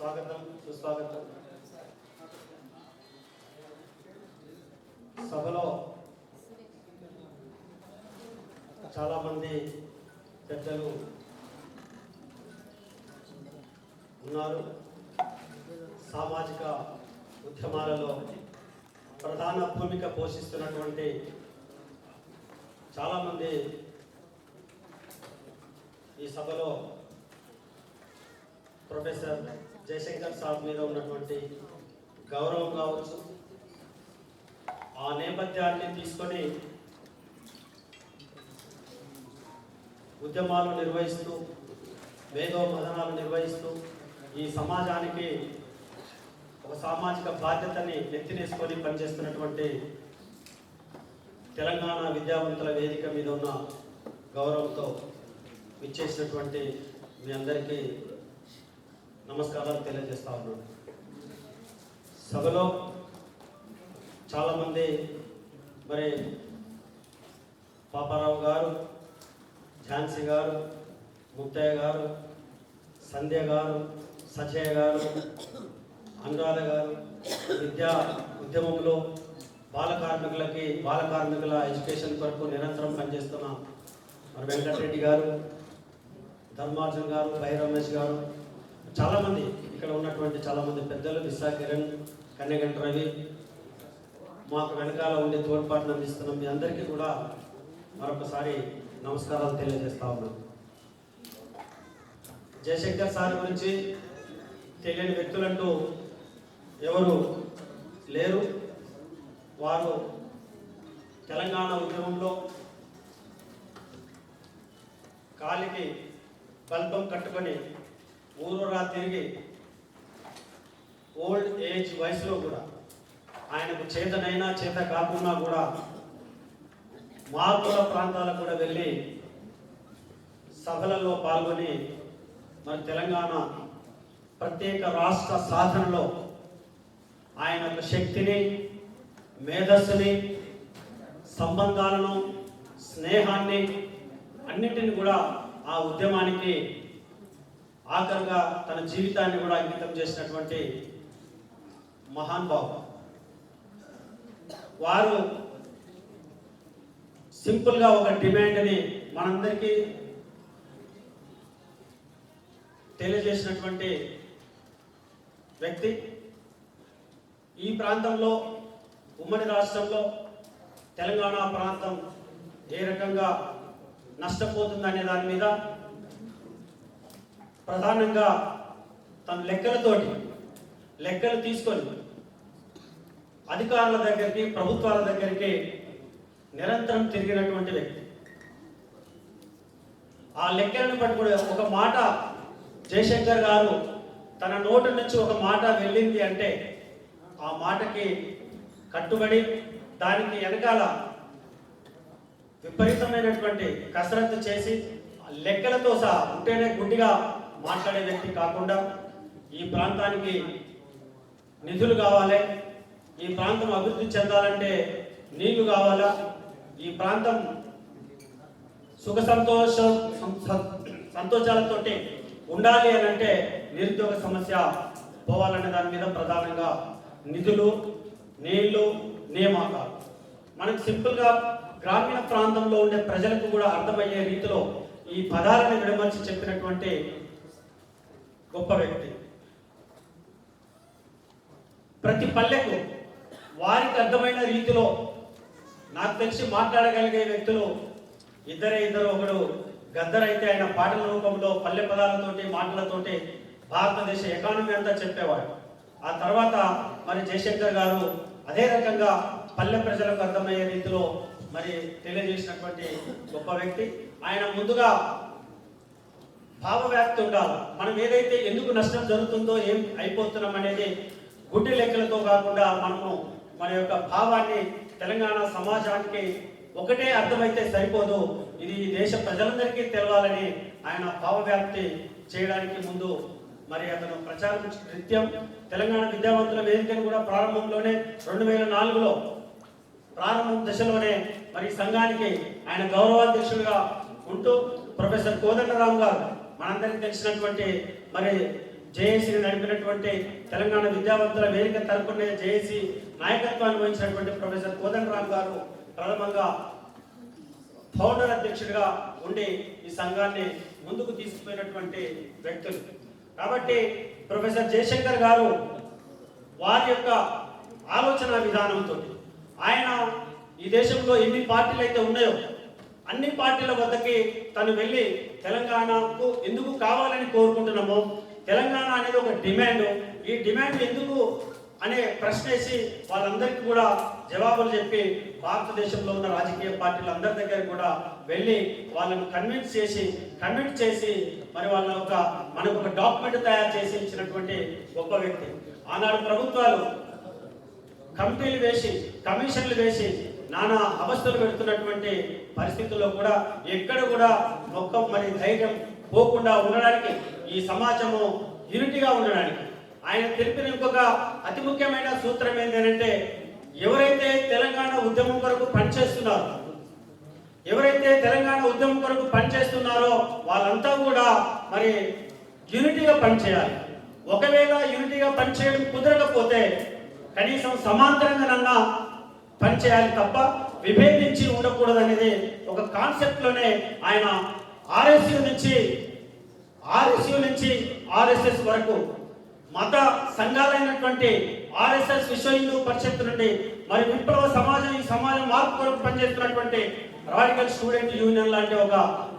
స్వాగతం సుస్వాగతం. సభలో చాలామంది పెద్దలు ఉన్నారు. సామాజిక ఉద్యమాలలో ప్రధాన భూమిక పోషిస్తున్నటువంటి చాలామంది ఈ సభలో ప్రొఫెసర్ జయశంకర్ సాబ్ మీద ఉన్నటువంటి గౌరవం కావచ్చు ఆ నేపథ్యాన్ని తీసుకొని ఉద్యమాలు నిర్వహిస్తూ మేధో మదనాలు నిర్వహిస్తూ ఈ సమాజానికి ఒక సామాజిక బాధ్యతని నెత్తినేసుకొని పనిచేస్తున్నటువంటి తెలంగాణ విద్యావంతుల వేదిక మీద ఉన్న గౌరవంతో ఇచ్చేసినటువంటి మీ అందరికీ నమస్కారాలు తెలియజేస్తా ఉన్నాను. సభలో చాలామంది మరి పాపారావు గారు ఝాన్సీ గారు ముత్తయ్య గారు సంధ్య గారు సచయ్య గారు అనురాధ గారు విద్యా ఉద్యమంలో బాల కార్మికులకి బాల కార్మికుల ఎడ్యుకేషన్ కొరకు నిరంతరం పనిచేస్తున్న మరి వెంకటరెడ్డి గారు ధర్మార్జున్ గారు భై రమేష్ గారు చాలామంది ఇక్కడ ఉన్నటువంటి చాలామంది పెద్దలు విశా కిరణ్ కన్యగంట రవి మాకు వెనకాల ఉండే తోడ్పాటును అందిస్తున్న మీ అందరికీ కూడా మరొకసారి నమస్కారాలు తెలియజేస్తా ఉన్నాం జయశంకర్ సార్ గురించి తెలియని వ్యక్తులంటూ ఎవరు లేరు. వారు తెలంగాణ ఉద్యమంలో కాలికి బల్బం కట్టుకొని ఊరూరా తిరిగి ఓల్డ్ ఏజ్ వయసులో కూడా ఆయనకు చేతనైనా చేత కాకుండా కూడా మారుమూల ప్రాంతాలకు కూడా వెళ్ళి సభలలో పాల్గొని మన తెలంగాణ ప్రత్యేక రాష్ట్ర సాధనలో ఆయన యొక్క శక్తిని మేధస్సుని సంబంధాలను స్నేహాన్ని అన్నింటిని కూడా ఆ ఉద్యమానికి ఆఖరుగా తన జీవితాన్ని కూడా అంకితం చేసినటువంటి మహాన్ బాబు. వారు సింపుల్గా ఒక డిమాండ్ని మనందరికీ తెలియజేసినటువంటి వ్యక్తి. ఈ ప్రాంతంలో ఉమ్మడి రాష్ట్రంలో తెలంగాణ ప్రాంతం ఏ రకంగా నష్టపోతుందనే దాని మీద ప్రధానంగా తన లెక్కలతోటి లెక్కలు తీసుకొని అధికారుల దగ్గరికి ప్రభుత్వాల దగ్గరికి నిరంతరం తిరిగినటువంటి వ్యక్తి. ఆ లెక్కలను పట్టుకుని ఒక మాట జయశంకర్ గారు తన నోటి నుంచి ఒక మాట వెళ్ళింది అంటే ఆ మాటకి కట్టుబడి దానికి వెనకాల విపరీతమైనటువంటి కసరత్తు చేసి లెక్కలతో సహా ఉంటేనే గుడ్డిగా మాట్లాడే వ్యక్తి కాకుండా ఈ ప్రాంతానికి నిధులు కావాలి ఈ ప్రాంతం అభివృద్ధి చెందాలంటే నీళ్ళు కావాలా ఈ ప్రాంతం సుఖ సంతోష సంతోషాలతో ఉండాలి అని అంటే నిరుద్యోగ సమస్య పోవాలనే దాని మీద ప్రధానంగా నిధులు నీళ్ళు నియామకాలు. మనకు సింపుల్గా గ్రామీణ ప్రాంతంలో ఉండే ప్రజలకు కూడా అర్థమయ్యే రీతిలో ఈ పదాలను విడమర్చి చెప్పినటువంటి గొప్ప వ్యక్తి. ప్రతి పల్లెకు వారికి అర్థమైన రీతిలో నాకు తెలిసి మాట్లాడగలిగే వ్యక్తులు ఇద్దరే ఇద్దరు ఒకడు గద్దర్ అయితే ఆయన పాటల రూపంలో పల్లె పదాలతోటి మాటలతోటి భారతదేశ ఎకానమీ అంతా చెప్పేవాడు. ఆ తర్వాత మరి జయశంకర్ గారు అదే రకంగా పల్లె ప్రజలకు అర్థమయ్యే రీతిలో మరి తెలియజేసినటువంటి గొప్ప వ్యక్తి. ఆయన ముందుగా భావవ్యాప్తి ఉండాలి. మనం ఏదైతే ఎందుకు నష్టం జరుగుతుందో ఏం అయిపోతున్నాం అనేది గుడ్డి లెక్కలతో కాకుండా మనము మన యొక్క భావాన్ని తెలంగాణ సమాజానికి ఒకటే అర్థమైతే సరిపోదు. ఇది దేశ ప్రజలందరికీ తెలవాలని ఆయన భావవ్యాప్తి చేయడానికి ముందు మరి అతను ప్రచారం నృత్యం తెలంగాణ విద్యావంతుల వేదికను కూడా ప్రారంభంలోనే రెండు వేల నాలుగులో ప్రారంభం దశలోనే మరి సంఘానికి ఆయన గౌరవాధ్యక్షుడిగా ఉంటూ ప్రొఫెసర్ కోదండరామ్ గారు మనందరికీ తెలిసినటువంటి మరి జేఏసీని నడిపినటువంటి తెలంగాణ విద్యావంతుల వేదిక తరపున జేఏసీ నాయకత్వాన్ని వహించినటువంటి ప్రొఫెసర్ కోదండరామ్ గారు ప్రథమంగా ఫౌండర్ అధ్యక్షుడిగా ఉండి ఈ సంఘాన్ని ముందుకు తీసుకుపోయినటువంటి వ్యక్తులు. కాబట్టి ప్రొఫెసర్ జయశంకర్ గారు వారి యొక్క ఆలోచన విధానంతో ఆయన ఈ దేశంలో ఎన్ని పార్టీలు అయితే ఉన్నాయో అన్ని పార్టీల వద్దకి తను వెళ్ళి తెలంగాణకు ఎందుకు కావాలని కోరుకుంటున్నామో తెలంగాణ అనేది ఒక డిమాండ్. ఈ డిమాండ్ ఎందుకు అనే ప్రశ్న వేసి వాళ్ళందరికీ కూడా జవాబులు చెప్పి భారతదేశంలో ఉన్న రాజకీయ పార్టీలు అందరి దగ్గర కూడా వెళ్ళి వాళ్ళని కన్విన్స్ చేసి కన్విన్స్ చేసి మరి వాళ్ళ ఒక మనకు ఒక డాక్యుమెంట్ తయారు చేసి ఇచ్చినటువంటి గొప్ప వ్యక్తి. ఆనాడు ప్రభుత్వాలు కమిటీలు వేసి కమిషన్లు వేసి నానా అవస్థలు పెడుతున్నటువంటి పరిస్థితుల్లో కూడా ఎక్కడ కూడా దుఃఖం మరి ధైర్యం పోకుండా ఉండడానికి ఈ సమాజము యూనిటీగా ఉండడానికి. ఆయన తెలిపిన ఇంకొక అతి ముఖ్యమైన సూత్రం ఏంటంటే ఎవరైతే తెలంగాణ ఉద్యమం కొరకు పనిచేస్తున్నారో ఎవరైతే తెలంగాణ ఉద్యమం కొరకు పనిచేస్తున్నారో వాళ్ళంతా కూడా మరి యూనిటీగా పనిచేయాలి. ఒకవేళ యూనిటీగా పనిచేయడం కుదరకపోతే కనీసం సమాంతరంగానన్నా పనిచేయాలి తప్ప విభేదించి ఉండకూడదు అనేది ఒక కాన్సెప్ట్లోనే ఆయన ఆర్ఎస్యు నుంచి ఆర్ఎస్యు నుంచి ఆర్ఎస్ఎస్ వరకు మత సంఘాలైనటువంటి ఆర్ఎస్ఎస్ విశ్వ హిందూ పరిషత్ నుండి మరి విప్లవ సమాజం ఈ సమాజం మార్పు కొరకు పనిచేస్తున్నటువంటి రాడికల్ స్టూడెంట్ యూనియన్ లాంటి ఒక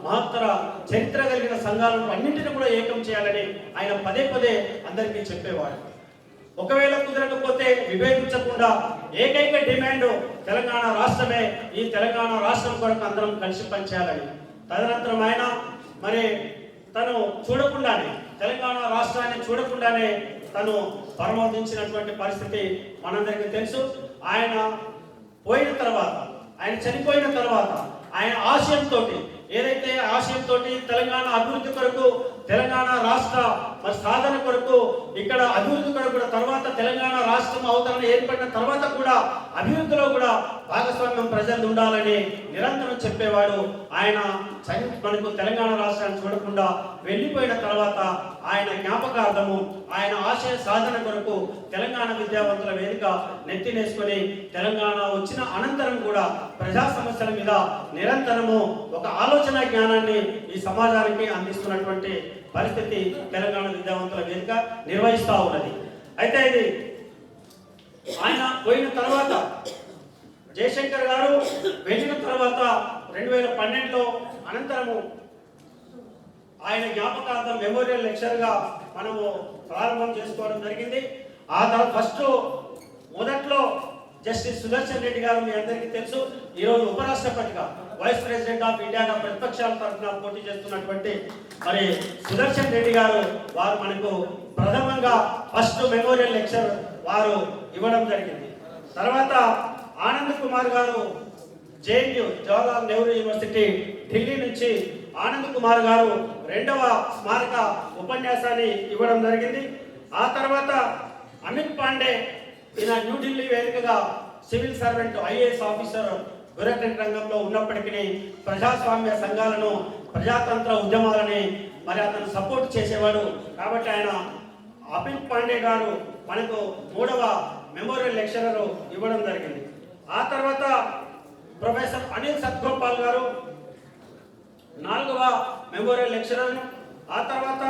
మహత్తర చరిత్ర కలిగిన సంఘాలను అన్నింటిని కూడా ఏకం చేయాలని ఆయన పదే పదే అందరికీ చెప్పేవాడు. ఒకవేళ కుదరకపోతే విభేదించకుండా ఏకైక డిమాండ్ తెలంగాణ రాష్ట్రమే ఈ తెలంగాణ రాష్ట్రం కొరకు అందరం కలిసి పనిచేయాలని. తదనంతరం ఆయన మరి తను చూడకుండానే తెలంగాణ రాష్ట్రాన్ని చూడకుండానే తను పరమోదించినటువంటి పరిస్థితి మనందరికీ తెలుసు. ఆయన పోయిన తర్వాత ఆయన చనిపోయిన తర్వాత ఆయన ఆశయంతో ఏదైతే ఆశయంతో తెలంగాణ అభివృద్ధి కొరకు తెలంగాణ రాష్ట్ర మరి సాధన కొరకు ఇక్కడ అభివృద్ధి కొరకు కూడా తర్వాత తెలంగాణ రాష్ట్రం అవతరణ ఏర్పడిన తర్వాత కూడా అభివృద్ధిలో కూడా భాగస్వామ్యం ప్రజలు ఉండాలని నిరంతరం చెప్పేవాడు. ఆయన మనకు తెలంగాణ రాష్ట్రాన్ని చూడకుండా వెళ్ళిపోయిన తర్వాత ఆయన జ్ఞాపకార్థము ఆయన ఆశయ సాధన కొరకు తెలంగాణ విద్యావంతుల వేదిక నెత్తినేసుకొని తెలంగాణ వచ్చిన అనంతరం కూడా ప్రజా సమస్యల మీద నిరంతరము ఒక ఆలోచన జ్ఞానాన్ని ఈ సమాజానికి అందిస్తున్నటువంటి పరిస్థితి తెలంగాణ విద్యావంతుల వేదిక నిర్వహిస్తూ ఉన్నది. అయితే ఇది ఆయన పోయిన తర్వాత జయశంకర్ గారు వెళ్ళిన తర్వాత రెండు వేల పన్నెండులో అనంతరము ఆయన జ్ఞాపకార్థం మెమోరియల్ లెక్చర్గా మనము ప్రారంభం చేసుకోవడం జరిగింది. ఆ తర్వాత ఫస్ట్ మొదట్లో జస్టిస్ సుదర్శన్ రెడ్డి గారు మీ అందరికీ తెలుసు ఈరోజు ఉపరాష్ట్రపతిగా వైస్ ప్రెసిడెంట్ ఆఫ్ ఇండియాగా ప్రతిపక్షాల తరఫున పోటీ చేస్తున్నటువంటి మరి సుదర్శన్ రెడ్డి గారు వారు మనకు ప్రథమంగా ఫస్ట్ మెమోరియల్ లెక్చర్ వారు ఇవ్వడం జరిగింది. తర్వాత ఆనంద్ కుమార్ గారు జేఎన్యూ జవహర్లాల్ నెహ్రూ యూనివర్సిటీ ఢిల్లీ నుంచి ఆనంద్ కుమార్ గారు రెండవ స్మారక ఉపన్యాసాన్ని ఇవ్వడం జరిగింది. ఆ తర్వాత అమిత్ పాండే ఈయన న్యూఢిల్లీ వేదికగా civil servant IAS officer bureaucratic రంగంలో ఉన్నప్పటికీ ప్రజాస్వామ్య సంఘాలను ప్రజాతంత్ర ఉద్యమాలని మరి అతను సపోర్ట్ చేసేవాడు. కాబట్టి ఆయన అపిల్ పాండే గారు మనకు మూడవ మెమోరియల్ లెక్చరర్ ఇవ్వడం జరిగింది. ఆ తర్వాత ప్రొఫెసర్ అనిల్ సత్గోపాల్ గారు నాలుగవ మెమోరియల్ లెక్చరర్ ఆ తర్వాత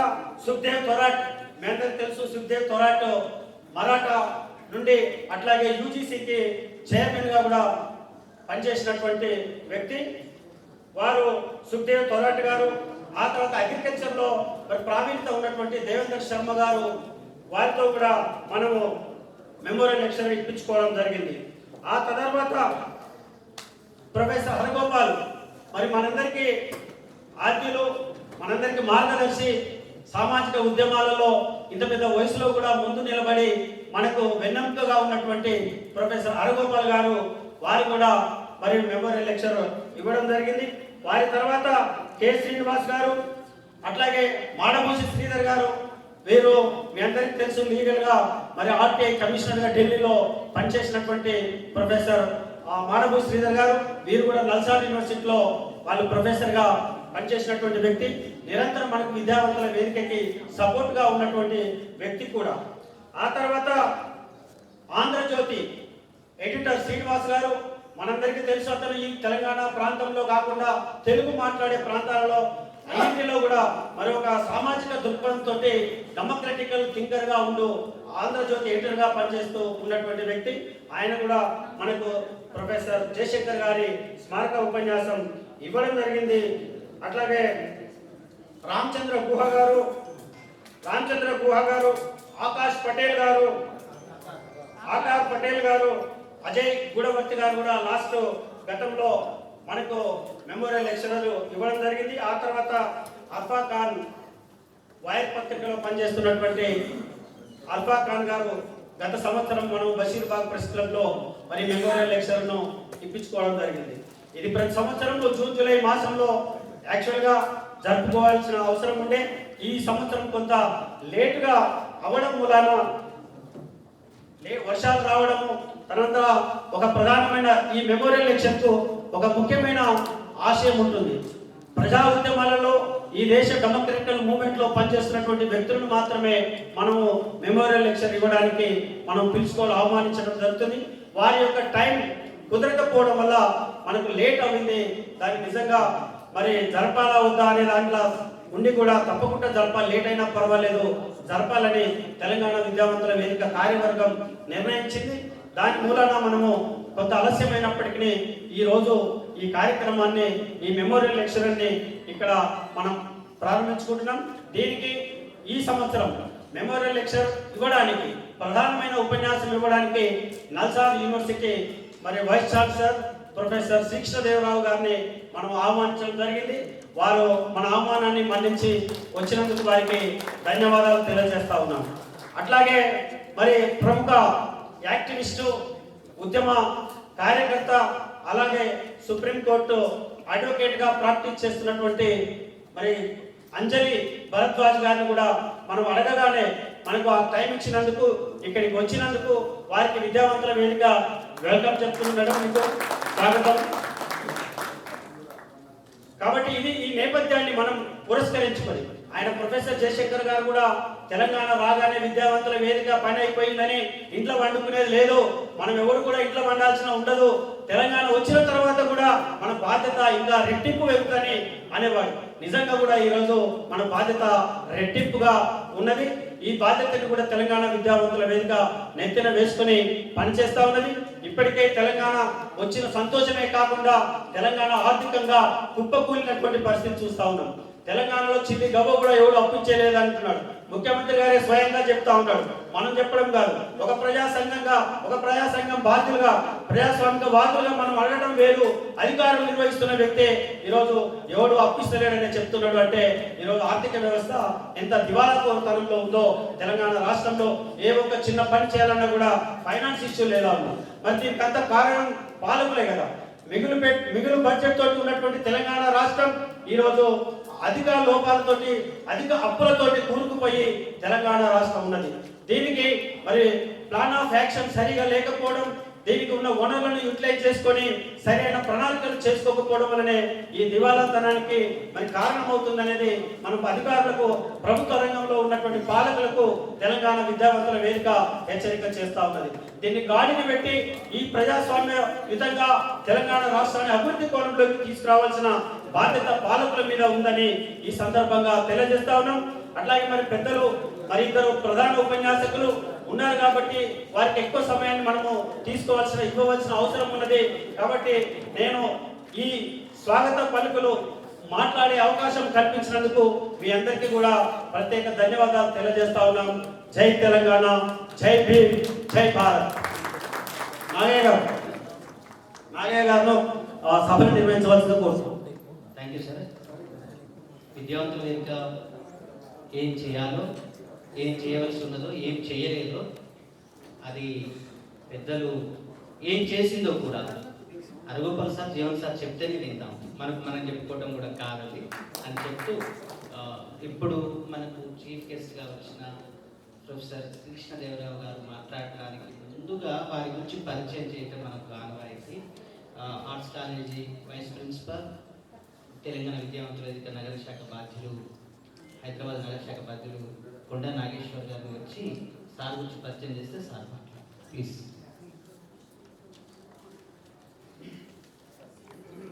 సుఖ్దేవ్ తొరాట్ మీ అందరికి తెలుసు సుఖ్దేవ్ తొరాట్ మరాఠా నుండి అట్లాగే యూజీసీకి చైర్మన్గా కూడా పనిచేసినటువంటి వ్యక్తి వారు సుఖదేవ్ తొరాట్ గారు ఆ తర్వాత అగ్రికల్చర్లో మరి ప్రావీణ్యత ఉన్నటువంటి దేవేందర్ శర్మ గారు వారితో కూడా మనము మెమోరియల్ లెక్చర్ ఇప్పించుకోవడం జరిగింది. ఆ తర్వాత ప్రొఫెసర్ హరగోపాల్ మరి మనందరికీ ఆద్యులు మనందరికీ మార్గదర్శి సామాజిక ఉద్యమాలలో ఇంత పెద్ద వయసులో కూడా ముందు నిలబడి మనకు వెన్నెముకగా ఉన్నటువంటి ప్రొఫెసర్ హరగోపాల్ గారు వారు కూడా మరి మెమోరియల్ లెక్చర్ ఇవ్వడం జరిగింది. వారి తర్వాత కె. శ్రీనివాస్ గారు అట్లాగే మాడమూసి శ్రీధర్ గారు వీరు మీ అందరికీ తెలుసు లీగల్గా మరి ఆర్టీఐ కమిషనర్గా ఢిల్లీలో పనిచేసినటువంటి ప్రొఫెసర్ ఆ, మాడభూ శ్రీధర్ గారు వీరు కూడా నల్సార్ యూనివర్సిటీలో వాళ్ళు ప్రొఫెసర్గా పనిచేసినటువంటి వ్యక్తి. నిరంతరం మనకు విద్యావంతుల వేదికకి సపోర్ట్గా ఉన్నటువంటి వ్యక్తి కూడా. ఆ తర్వాత ఆంధ్రజ్యోతి ఎడిటర్ శ్రీనివాస్ గారు మనందరికీ తెలుసు అతను ఈ తెలంగాణ ప్రాంతంలో కాకుండా తెలుగు మాట్లాడే ప్రాంతాలలో అన్నింటిలో కూడా మరి ఒక సామాజిక దృక్పథంతో డెమోక్రటికల్ థింకర్గా ఉండు ఆంధ్రజ్యోతి ఎడిటర్గా పనిచేస్తూ ఉన్నటువంటి వ్యక్తి. ఆయన కూడా మనకు ప్రొఫెసర్ జయశంకర్ గారి స్మారక ఉపన్యాసం ఇవ్వడం జరిగింది. అట్లాగే రామచంద్ర గుహ గారు రామచంద్ర గుహ గారు ఆకాష్ పటేల్ గారు ఆకాష్ పటేల్ గారు అజయ్ గుడవర్తి గారు కూడా లాస్ట్ గతంలో మనకు మెమోరియల్ లెక్చరర్ ఇవ్వడం జరిగింది. ఆ తర్వాత అల్ఫా ఖాన్ వైర్ పత్రికలో పనిచేస్తున్నటువంటి అల్ఫా ఖాన్ గారు గత సంవత్సరం మనం బషీర్బాగ్ ప్రెస్ మరి మెమోరియల్ లెక్చర్ను ఇప్పించుకోవడం జరిగింది. ఇది ప్రతి సంవత్సరం జూన్ జూలై మాసంలో యాక్చువల్గా జరుపుకోవాల్సిన అవసరం ఉండే. ఈ సంవత్సరం కొంత లేటుగా అవడం మూలాన లే వర్షాలు రావడము తర్వాత ఒక ప్రధానమైన ఈ మెమోరియల్ ఎలక్షన్ ఒక ముఖ్యమైన ఆశయం ఉంటుంది. ప్రజా ఉద్యమాలలో ఈ దేశ డెమోక్రటికల్ మూవ్మెంట్లో పనిచేస్తున్నటువంటి వ్యక్తులను మాత్రమే మనము మెమోరియల్ లెక్చర్ ఇవ్వడానికి మనం పిలుచుకోవాలి ఆహ్వానించడం జరుగుతుంది. వారి యొక్క టైం కుదరకపోవడం వల్ల మనకు లేట్ అయింది దానికి నిజంగా మరి జరపాలా వద్దా అనే దాంట్లో ఉండి కూడా తప్పకుండా జరపాలి. లేట్ అయినా పర్వాలేదు. జరపాలని తెలంగాణ విద్యావంతుల వేదిక కార్యవర్గం నిర్ణయించింది. దాని మూలాన మనము కొంత ఆలస్యమైనప్పటికీ ఈ రోజు ఈ కార్యక్రమాన్ని ఈ మెమోరియల్ లెక్చరర్ని ఇక్కడ మనం ప్రారంభించుకుంటున్నాం. దీనికి ఈ సంవత్సరం మెమోరియల్ లెక్చర్ ఇవ్వడానికి ప్రధానమైన ఉపన్యాసం ఇవ్వడానికి నల్సార్ యూనివర్సిటీ మరి వైస్ ఛాన్సలర్ ప్రొఫెసర్ శ్రీకృష్ణదేవరావు గారిని మనం ఆహ్వానించడం జరిగింది. వారు మన ఆహ్వానాన్ని మన్నించి వచ్చినందుకు వారికి ధన్యవాదాలు తెలియజేస్తా ఉన్నాం. అట్లాగే మరి ప్రముఖ యాక్టివిస్టు ఉద్యమ కార్యకర్త అలాగే సుప్రీంకోర్టు అడ్వకేట్గా ప్రాక్టీస్ చేస్తున్నటువంటి మరి అంజలి భరద్వాజ్ గారిని కూడా మనం అడగగానే మనకు ఆ టైం ఇచ్చినందుకు ఇక్కడికి వచ్చినందుకు వారికి విద్యావంతుల వేదిక వెల్కమ్ చెప్తుండడం మీకు స్వాగతం. కాబట్టి ఇది ఈ నేపథ్యాన్ని మనం పురస్కరించుకొని ఆయన ప్రొఫెసర్ జయశంకర్ గారు కూడా తెలంగాణ రాగానే విద్యావంతుల వేదిక పని అయిపోయిందని ఇంట్లో వండుకునేది లేదు మనం ఎవరు కూడా ఇంట్లో వండాల్సిన ఉండదు తెలంగాణ వచ్చిన తర్వాత కూడా మన బాధ్యత ఇంకా రెట్టింపు వెళ్తుందని అనేవాడు. నిజంగా కూడా ఈరోజు మన బాధ్యత రెట్టింపుగా ఉన్నది. ఈ బాధ్యతను కూడా తెలంగాణ విద్యావంతుల వేదిక నెత్తిన వేసుకుని పనిచేస్తా ఉన్నది. ఇప్పటికే తెలంగాణ వచ్చిన సంతోషమే కాకుండా తెలంగాణ ఆర్థికంగా కుప్పకూలినటువంటి పరిస్థితి చూస్తా ఉన్నాం. తెలంగాణలో చిల్లి గవ్వ కూడా ఎవడు అప్పించలేదు అంటున్నాడు. ముఖ్యమంత్రి గారే స్వయంగా చెప్తా ఉంటాడు. మనం చెప్పడం కాదు. ఒక ప్రజా సంఘంగా ఒక ప్రజా సంఘం బాధ్యులుగా ప్రజాస్వామిక బాధ్యులుగా మనం అడగడం వేరు. అధికారం నిర్వహిస్తున్న వ్యక్తే ఈరోజు ఎవడు అప్పిస్తలేడని చెప్తున్నాడు అంటే ఈరోజు ఆర్థిక వ్యవస్థ ఎంత దివాళాకోరతనంలో ఉందో తెలంగాణ రాష్ట్రంలో ఏ ఒక్క చిన్న పని చేయాలన్నా కూడా ఫైనాన్స్ ఇష్యూ లేదా మరి దీనికి అంత కారణం పాలకులే కదా. మిగులు మిగులు బడ్జెట్ తోటి ఉన్నటువంటి తెలంగాణ రాష్ట్రం ఈరోజు అధిక లోపాలతోటి అధిక అప్పులతోటి కూరుకుపోయి తెలంగాణ రాష్ట్రం ఉన్నది. దీనికి మరి ప్లాన్ ఆఫ్ యాక్షన్ సరిగా లేకపోవడం దీనికి ఉన్న వనరులను యూటిలైజ్ చేసుకొని సరైన ప్రణాళికలు చేసుకోకపోవడం వలనే ఈ దివాలాతనానికి మరి కారణమవుతుందనేది మనం అధికారులకు ప్రభుత్వ రంగంలో ఉన్నటువంటి పాలకులకు తెలంగాణ విద్యావంతుల వేదిక హెచ్చరిక చేస్తా ఉన్నది. దీన్ని గాడిని పెట్టి ఈ ప్రజాస్వామ్య విధంగా తెలంగాణ రాష్ట్రాన్ని అభివృద్ధి కోణంలోకి తీసుకురావాల్సిన బాధ్యత పాలకుల మీద ఉందని ఈ సందర్భంగా తెలియజేస్తా ఉన్నాం. అట్లాగే మరి పెద్దలు మరి ఇద్దరు ప్రధాన ఉపన్యాసకులు ఉన్నారు కాబట్టి వారికి ఎక్కువ సమయాన్ని మనము తీసుకోవాల్సిన ఇవ్వవలసిన అవసరం ఉన్నది. కాబట్టి నేను ఈ స్వాగత పలుకులు మాట్లాడే అవకాశం కల్పించినందుకు మీ అందరికీ కూడా ప్రత్యేక ధన్యవాదాలు తెలియజేస్తా ఉన్నాం. జై తెలంగాణ జై భీమ్ జై భారత్. నాగయ్య గారు నాగయ్య గారు సభను నిర్వహించవలసిన కోరుతున్నాం. థ్యాంక్ యూ సార్ విద్యార్థులు ఇంకా ఏం చేయాలో ఏం చేయవలసి ఉన్నదో ఏం చేయలేదో అది పెద్దలు ఏం చేసిందో కూడా అరగోపాల్ సార్ జీవన్ సార్ చెప్తేనే వింటాం. మనకు మనం చెప్పుకోవడం కూడా కావాలి అని చెప్తూ ఇప్పుడు మనకు చీఫ్ గెస్ట్గా వచ్చిన ప్రొఫెసర్ కృష్ణదేవరావు గారు మాట్లాడడానికి ముందుగా వారి గురించి పరిచయం చేయటం మనకు ఆనవాయితీ. Arts college vice principal Telangana విద్యావంతుల వేదిక నగర శాఖ బాధ్యులు హైదరాబాద్ నగర శాఖ బాధ్యులు కొండ నాగేశ్వర్ గారు వచ్చి సార్ గురించి పరిచయం చేస్తే సార్ మాట్లాడు ప్లీజ్